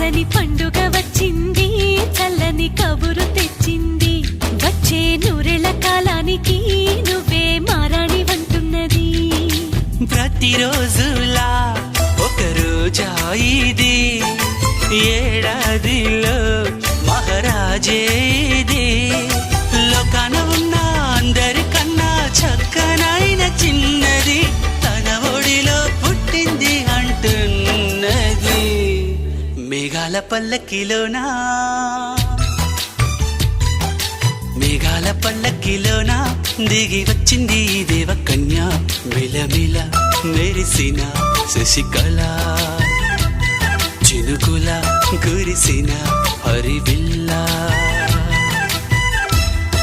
అసలి పండుగ వచ్చింది చల్లని కబురు తెచ్చింది. వచ్చే నూరెల కాలానికి నువ్వే మారాణి అంటున్నది. ప్రతిరోజులా ఒక రోజా ఇది? ఏ మేఘాల పల్లకిలోనా మేఘాల పల్లకిలోనా దిగి వచ్చింది ఈ దేవ కన్య. మిలమిల మెరిసిన శశికళ. చినుకుల కురిసిన హరివిల్లా